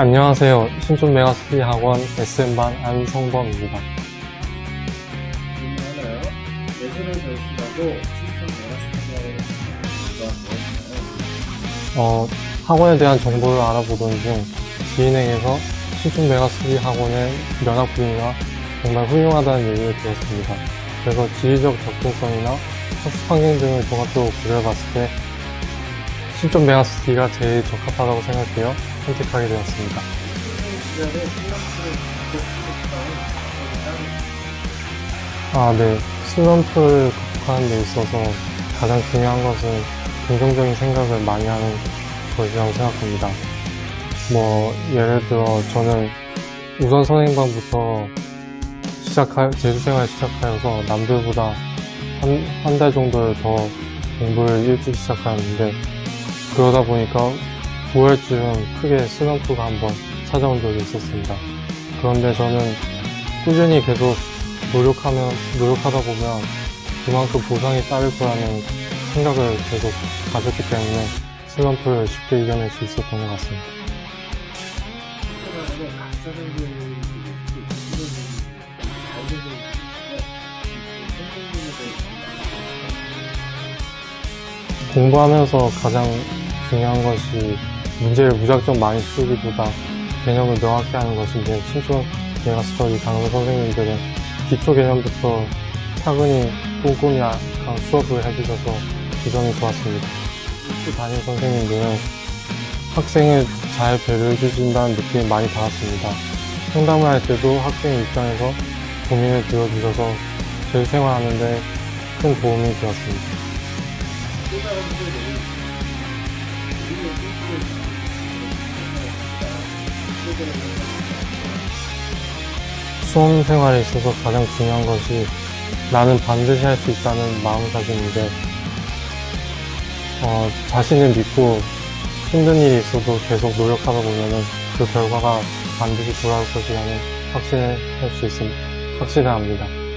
안녕하세요. 신촌 메가스터디 학원 SM반 안성범입니다. 질문하나요? 예술을 배우시라고 신청 대학생활을 좋아하시나요? 어, 학원에 대한 정보를 알아보던 중 지인에게서 신촌 메가스터디 학원의 면학 분위기가 정말 훌륭하다는 얘기를 들었습니다. 그래서 지리적 접근성이나 학습 환경 등을 종합적으로 고려해봤을 때 신촌 메가스터디가 제일 적합하다고 생각되어 선택하게 되었습니다. 아, 네. 슬럼프를 극복하는 데 있어서 가장 중요한 것은 긍정적인 생각을 많이 하는 것이라고 생각합니다. 뭐, 예를 들어, 저는 우선 선행반부터 시작하, 재수생활 시작하여서 남들보다 한, 한 달 정도를 더 공부를 일찍 시작하였는데, 그러다 보니까 9월쯤 크게 슬럼프가 한번 찾아온 적이 있었습니다. 그런데 저는 꾸준히 계속 노력하면, 노력하다 보면 그만큼 보상이 따를 거라는 생각을 계속 가졌기 때문에 슬럼프를 쉽게 이겨낼 수 있었던 것 같습니다. 공부하면서 가장 중요한 것이 문제를 무작정 많이 풀기보다 개념을 명확히 하는 것인데 신촌 메가스터디 강사 선생님들은 기초 개념부터 차근히 꼼꼼히 아- 수업을 해주셔서 기점이 좋았습니다. 또 담임 선생님들은 학생을 잘 배려해 주신다는 느낌을 많이 받았습니다. 상담을 할 때도 학생 입장에서 고민을 들어주셔서 제 생활하는데 큰 도움이 되었습니다. 수험 생활에 있어서 가장 중요한 것이 나는 반드시 할 수 있다는 마음가짐인데 어, 자신을 믿고 힘든 일이 있어도 계속 노력하다 보면은 그 결과가 반드시 돌아올 것이라는 확신을 할 수 있습니다. 확신을 합니다.